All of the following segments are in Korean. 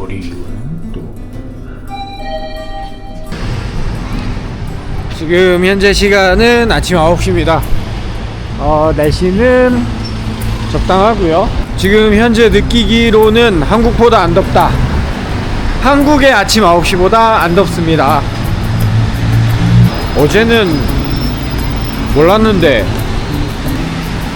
버리고는 또 지금 현재 시간은 아침 9시입니다. 어, 날씨는 적당하고요. 지금 현재 느끼기로는 한국보다 안 덥다. 한국의 아침 9시보다 안 덥습니다. 어제는 몰랐는데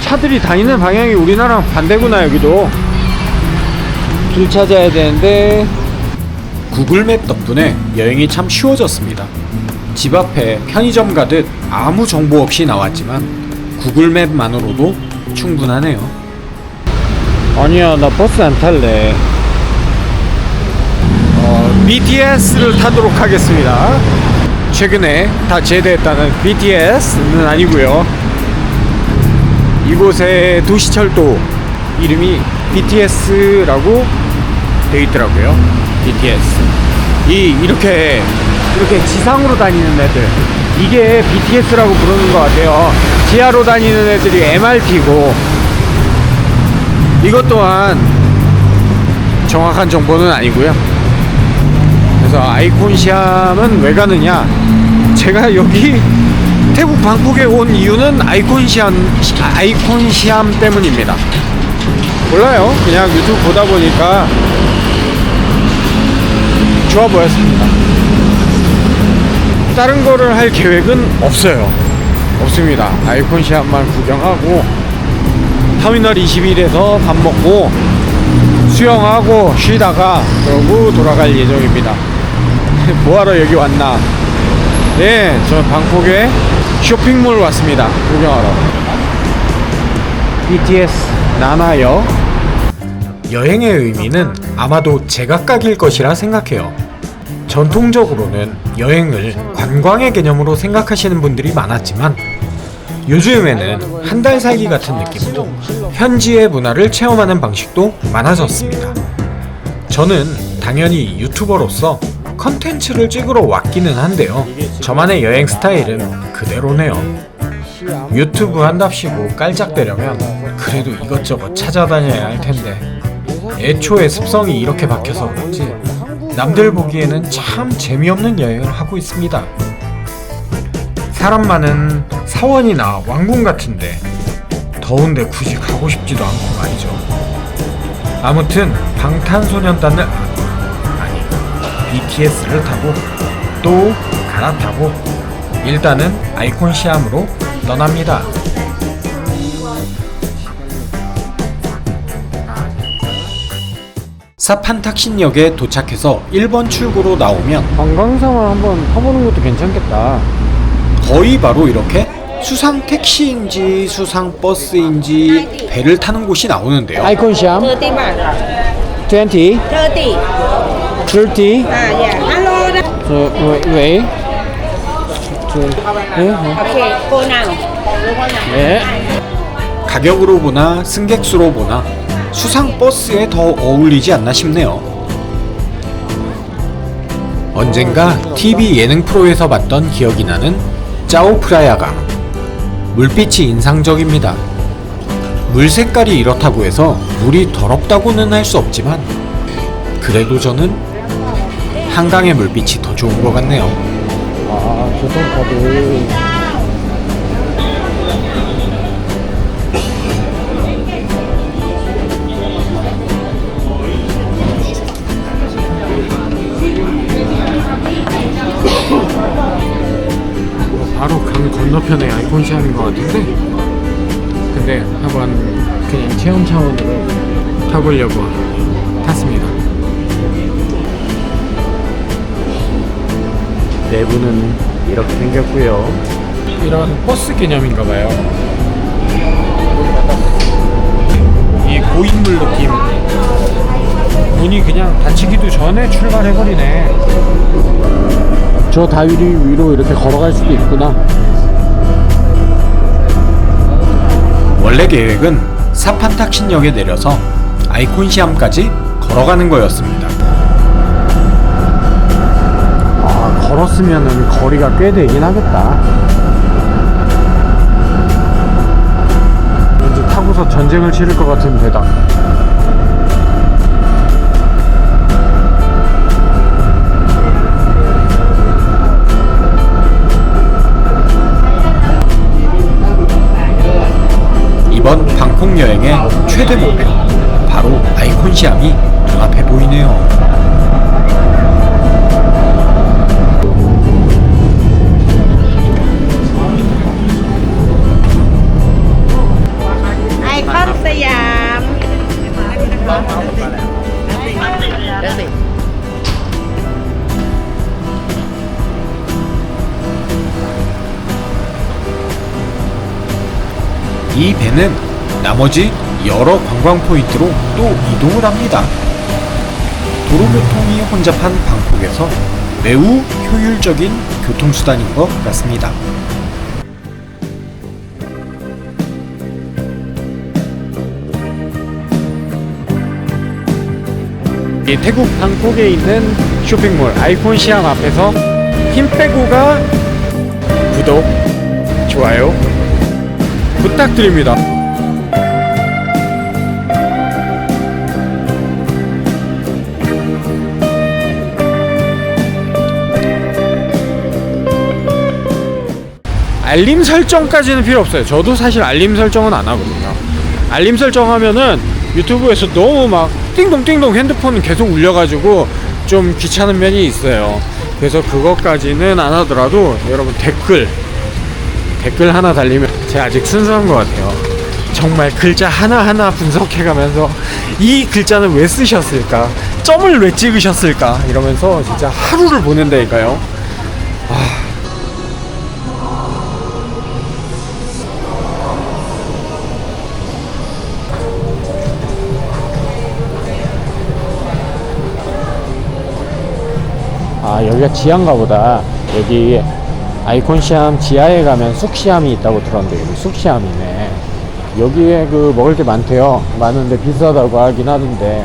차들이 다니는 방향이 우리나라랑 반대구나 여기도 길 찾아야 되는데 구글맵 덕분에 여행이 참 쉬워졌습니다. 집 앞에 편의점 가듯 아무 정보 없이 나왔지만 구글맵만으로도 충분하네요. 아니야 나 버스 안 탈래. 어, BTS를 타도록 하겠습니다. 최근에 다 제대했다는 BTS는 아니고요. 이곳의 도시철도 이름이 BTS라고 되어 있더라고요. BTS. 이 이렇게 이렇게 지상으로 다니는 애들 이게 BTS라고 부르는 것 같아요. 지하로 다니는 애들이 MRT고 이것 또한 정확한 정보는 아니고요. 그래서 아이콘 시암은 왜 가느냐? 제가 여기 태국 방콕에 온 이유는 아이콘 시암 아이콘 시암 때문입니다. 몰라요. 그냥 유튜브 보다 보니까 좋아 보였습니다. 다른 거를 할 계획은 없어요. 없습니다. 아이콘 시암만 구경하고 터미널 21에서 밥 먹고 수영하고 쉬다가 그러고 돌아갈 예정입니다. 뭐하러 여기 왔나? 네, 저 방콕에 쇼핑몰 왔습니다. 구경하러. BTS 나나요. 여행의 의미는 아마도 제각각일 것이라 생각해요. 전통적으로는 여행을 관광의 개념으로 생각하시는 분들이 많았지만 요즘에는 한 달 살기 같은 느낌으로 현지의 문화를 체험하는 방식도 많아졌습니다. 저는 당연히 유튜버로서 컨텐츠를 찍으러 왔기는 한데요. 저만의 여행 스타일은 그대로네요. 유튜브 한답시고 깔짝대려면 그래도 이것저것 찾아다녀야 할 텐데 애초에 습성이 이렇게 박혀서 그런지 남들 보기에는 참 재미없는 여행을 하고 있습니다. 사람 많은 사원이나 왕궁 같은데 더운데 굳이 가고 싶지도 않고 말이죠. 아무튼 방탄소년단을 아니 BTS를 타고 또 갈아타고 일단은 아이콘 시암으로 떠납니다. 사판탁신역에 도착해서 1번 출구로 나오면 관광상을 한번 타보는 것도 괜찮겠다. 거의 바로 이렇게 수상 택시인지 수상 버스인지 배를 타는 곳이 나오는데요. 아이콘 시암 30 baht. 20, 30. 30. Ah, yeah. Hello. 예? Okay, nào? 네. 가격으로 보나 승객 수로 보나 수상 버스에 더 어울리지 않나 싶네요. 언젠가 TV 예능 프로에서 봤던 기억이 나는 짜오프라야강. 물빛이 인상적입니다. 물 색깔이 이렇다고 해서 물이 더럽다고는 할 수 없지만 그래도 저는 한강의 물빛이 더 좋은 것 같네요. 아, 교통카드. 건너편에 아이콘 시암인 것 같은데 근데 한번 그냥 체험 차원으로 타보려고 탔습니다. 내부는 이렇게 생겼고요. 이런 버스 개념인가 봐요. 이 고인물 느낌. 문이 그냥 닫히기도 전에 출발해버리네. 저 다유리 위로 이렇게 걸어갈 수도 있구나. 원래 계획은 사판탁신역에 내려서 아이콘시암까지 걸어가는 거였습니다. 아, 걸었으면은 거리가 꽤 되긴 하겠다. 왠지 타고서 전쟁을 치를 것 같은 배다. 한국 여행의 최대 목표 바로 아이콘시암이 눈앞에 보이네요. 이 배는 나머지 여러 관광 포인트로 또 이동을 합니다. 도로교통이 혼잡한 방콕에서 매우 효율적인 교통수단인 것 같습니다. 이 태국 방콕에 있는 쇼핑몰 아이콘 시암 앞에서 힘 빼고가 구독, 좋아요 부탁드립니다. 알림 설정까지는 필요 없어요. 저도 사실 알림 설정은 안 하거든요. 알림 설정하면은 유튜브에서 너무 막 띵동띵동 핸드폰 계속 울려가지고 좀 귀찮은 면이 있어요. 그래서 그것까지는 안 하더라도 여러분 댓글 댓글 하나 달리면 제가 아직 순수한 것 같아요. 정말 글자 하나하나 분석해가면서 이 글자는 왜 쓰셨을까? 점을 왜 찍으셨을까? 이러면서 진짜 하루를 보낸다니까요. 아 여기가 지하인가 보다 여기 아이콘 시암 지하에 가면 쑥시암이 있다고 들었는데 여기 쑥시암이네. 여기에 그 먹을 게 많대요. 많은데 비싸다고 하긴 하던데.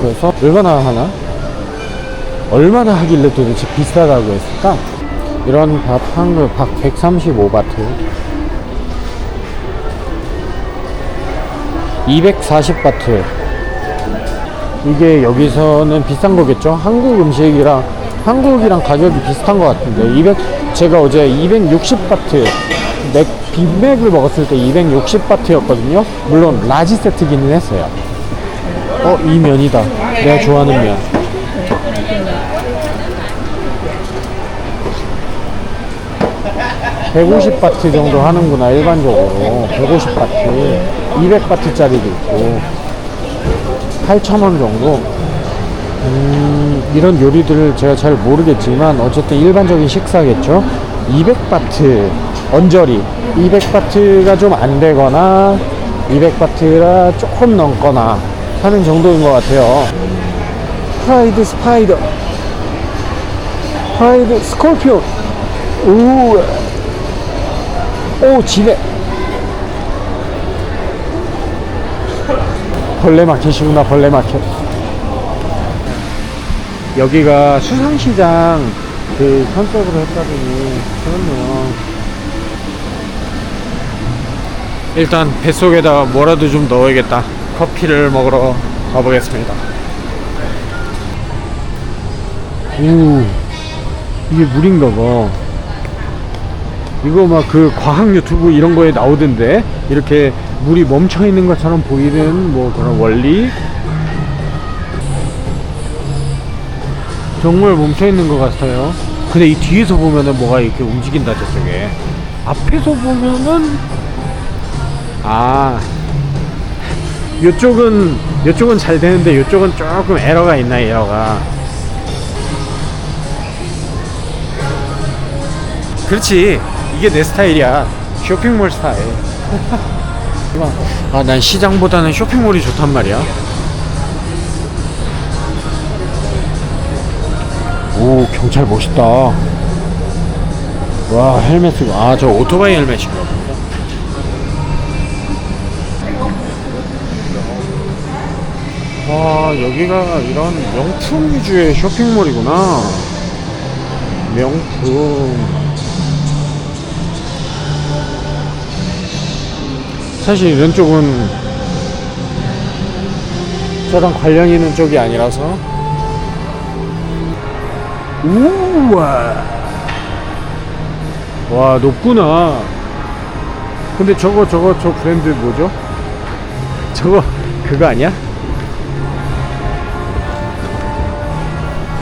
그래서 얼마나 하나? 얼마나 하길래 도대체 비싸다고 했을까? 이런 밥 한 그릇 밥 135바트. 240바트 이게 여기서는 비싼 거겠죠? 한국 음식이랑 한국이랑 가격이 비슷한 것 같은데 200 제가 어제 260바트 맥 빅맥을 먹었을 때 260바트였거든요. 물론 라지 세트기는 했어요. 어, 이 면이다. 내가 좋아하는 면. (150바트) 정도 하는구나 일반적으로 (150바트) (200바트짜리도) 있고 8,000원 정도? 음, 이런 요리들을 제가 잘 모르겠지만 어쨌든 일반적인 식사겠죠? 200바트 언저리. 200바트가 좀 안 되거나 200바트가 조금 넘거나 하는 정도인 것 같아요. 프라이드 스파이더. 프라이드 스콜피오. 오, 오 지뢰 벌레 마켓이구나 벌레 마켓. 여기가 수상시장 그 컨셉으로 했다더니 그렇네요 일단 뱃속에다가 뭐라도 좀 넣어야겠다. 커피를 먹으러 가보겠습니다. 오 이게 물인가 봐. 이거 막 그 과학 유튜브 이런 거에 나오던데? 이렇게 물이 멈춰 있는 것처럼 보이는 뭐 그런 원리? 정말 멈춰 있는 것 같아요. 근데 이 뒤에서 보면은 뭐가 이렇게 움직인다 저쪽에. 앞에서 보면은 아. 요쪽은 요쪽은 잘 되는데 요쪽은 조금 에러가 있나 에러가. 그렇지. 이게 내 스타일이야. 쇼핑몰 스타일 아 난 시장보다는 쇼핑몰이 좋단 말이야. 오 경찰 멋있다. 와 헬멧 쓰고 아 저 오토바이 헬멧인가 보다 와 여기가 이런 명품 위주의 쇼핑몰이구나. 명품 사실 이런 쪽은 저랑 관련 있는 쪽이 아니라서. 우와. 와 높구나. 근데 저거 저거 저 브랜드 뭐죠? 저거 그거 아니야?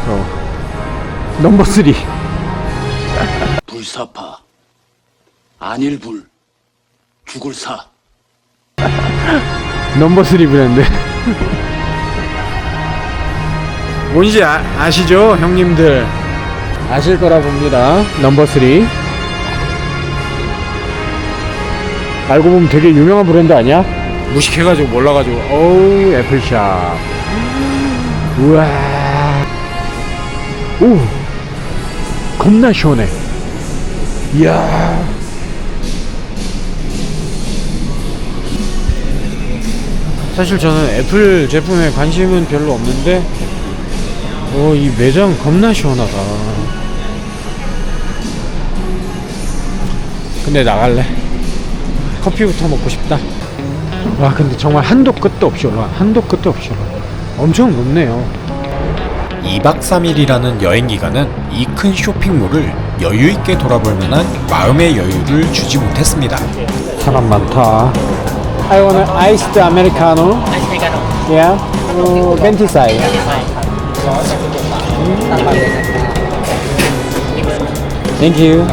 어. 넘버 3 불사파. 안일불. 죽을 사 넘버 3 브랜드 뭔지 아, 아시죠? 형님들. 아실 거라 봅니다. 넘버 3 알고 보면 되게 유명한 브랜드 아니야? 무식해가지고 몰라가지고. 어우 애플샵. 우와. 오 겁나 시원해. 이야 사실 저는 애플 제품에 관심은 별로 없는데 어, 이 매장 겁나 시원하다. 근데 나갈래. 커피부터 먹고 싶다. 와 근데 정말 한도 끝도 없이 올라와. 한도 끝도 없이 올라와. 엄청 높네요. 2박 3일이라는 여행 기간은 이 큰 쇼핑몰을 여유 있게 돌아볼 만한 마음의 여유를 주지 못했습니다. 사람 많다 I want an iced americano Yeah 어, 벤티 사이 Thank you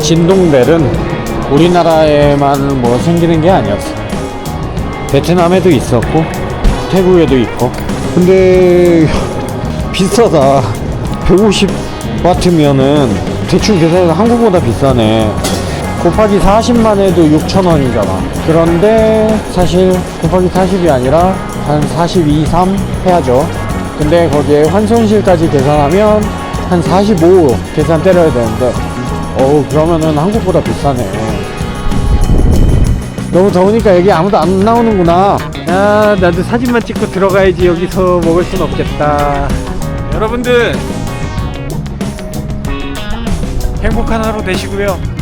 진동벨은 우리나라에만 뭐 생기는 게 아니었어. 베트남에도 있었고, 태국에도 있고. 근데 비싸다. 150 바트면은 대충 계산해서 한국보다 비싸네. 곱하기 40만 해도 6천 원이잖아. 그런데 사실 곱하기 40이 아니라 한 42, 3 해야죠. 근데 거기에 환손실까지 계산하면 한 45 계산 때려야 되는데 어우 그러면은 한국보다 비싸네 너무 더우니까 여기 아무도 안 나오는구나 아 나도 사진만 찍고 들어가야지 여기서 먹을 순 없겠다 여러분들 행복한 하루 되시고요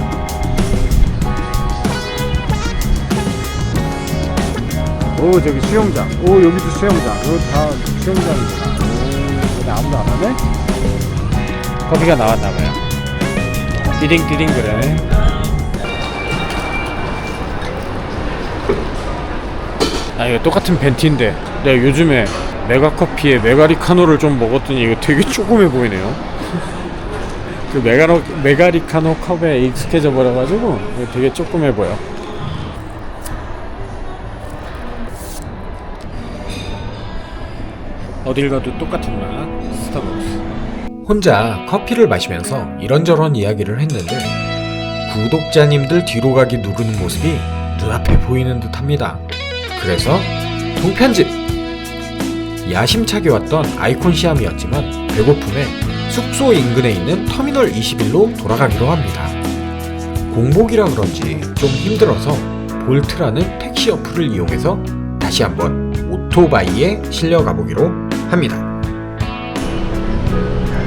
오 저기 수영장. 오 여기도 수영장. 이거 다 수영장이구나. 오 근데 아무도 안 하네? 커피가 나왔나봐요. 띠링띠링 그래. 아 이거 똑같은 벤티인데 내가 요즘에 메가커피에 메가리카노를 좀 먹었더니 이거 되게 조그매 보이네요. 그 메가로, 메가리카노 컵에 익숙해져 버려가지고 되게 조그매 보여 어딜 가도 똑같은 맛 스타벅스 혼자 커피를 마시면서 이런저런 이야기를 했는데 구독자님들 뒤로 가기 누르는 모습이 눈앞에 보이는 듯 합니다. 그래서 동편집! 야심차게 왔던 아이콘 시암이었지만 배고픔에 숙소 인근에 있는 터미널 21로 돌아가기로 합니다. 공복이라 그런지 좀 힘들어서 볼트라는 택시 어플을 이용해서 다시 한번 오토바이에 실려가 보기로 합니다.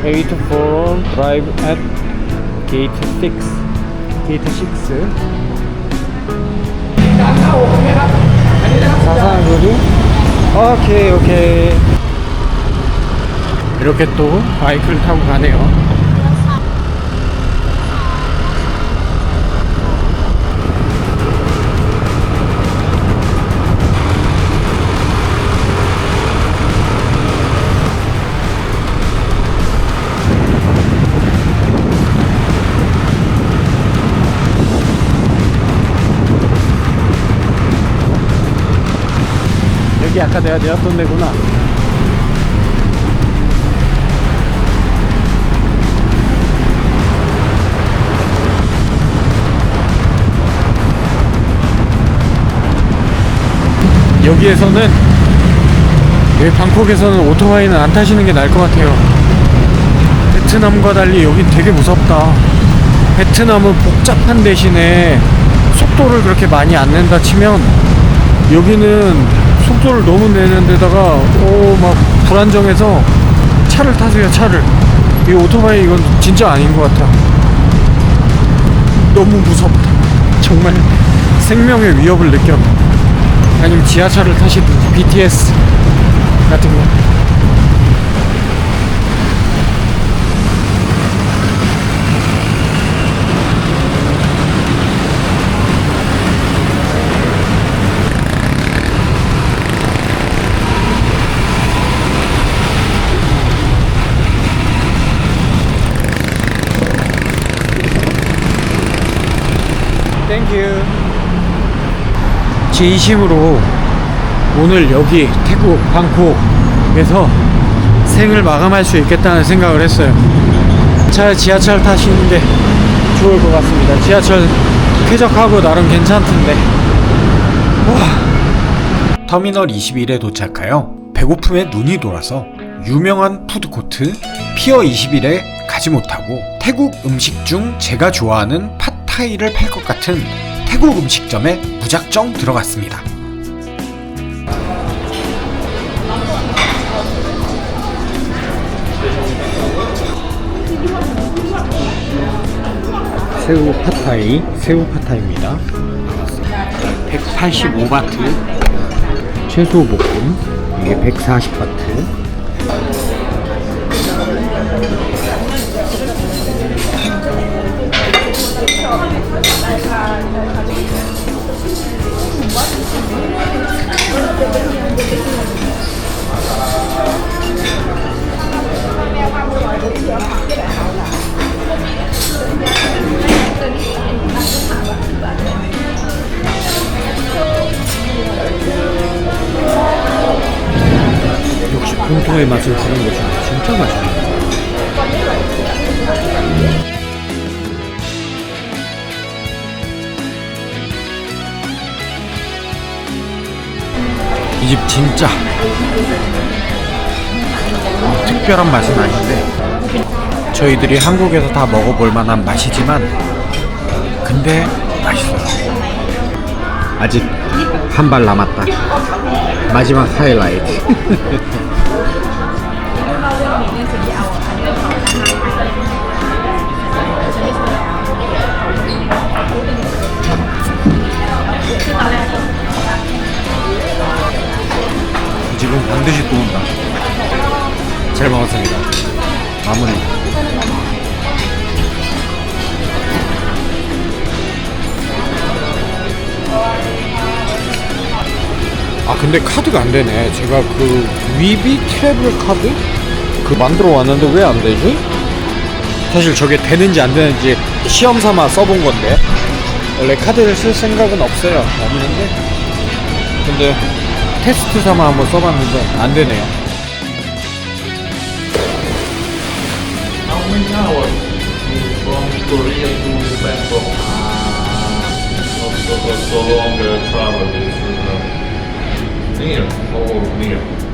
84 drive at gate 6 gate 6 사상거리? 오케이 오케이 이렇게 또 바이크를 타고 가네요 여기 아까 내가 내었던 데구나. 여기에서는 여기 방콕에서는 오토바이는 안 타시는 게 나을 것 같아요. 베트남과 달리 여긴 되게 무섭다. 베트남은 복잡한 대신에 속도를 그렇게 많이 안 낸다 치면 여기는 속도를 너무 내는 데다가 오 막 불안정해서 차를 타세요 차를. 이 오토바이 이건 진짜 아닌 것 같아. 너무 무섭다. 정말 생명의 위협을 느껴. 아니면 지하철을 타시든 BTS 같은 거 G20으로 오늘 여기 태국 방콕에서 생을 마감할 수 있겠다는 생각을 했어요. 차 지하철 타시는데 좋을 것 같습니다. 지하철 쾌적하고 나름 괜찮던데. 와. 터미널 21에 도착하여 배고픔에 눈이 돌아서 유명한 푸드코트 피어 21에 가지 못하고 태국 음식 중 제가 좋아하는 팟타이를 팔 것 같은 태국 음식점에 무작정 들어갔습니다. 새우 팟타이, 새우 팟타이입니다. 185바트, 채소 볶음, 이게 140바트. 역시 본토의 맛을 부른 것이 진짜 맛있네. 이 집 진짜 특별한 맛은 아닌데 저희들이 한국에서 다 먹어볼 만한 맛이지만 근데 맛있어요. 아직 한 발 남았다. 마지막 하이라이트. 근데 카드가 안 되네. 제가 그 위비 트래블 카드 그 만들어 왔는데 왜 안 되지? 사실 저게 되는지 안 되는지 시험 삼아 써본 건데 원래 카드를 쓸 생각은 없어요. 없는데 근데 테스트 삼아 한번 써봤는데 안 되네요. How Bangkok? Not so,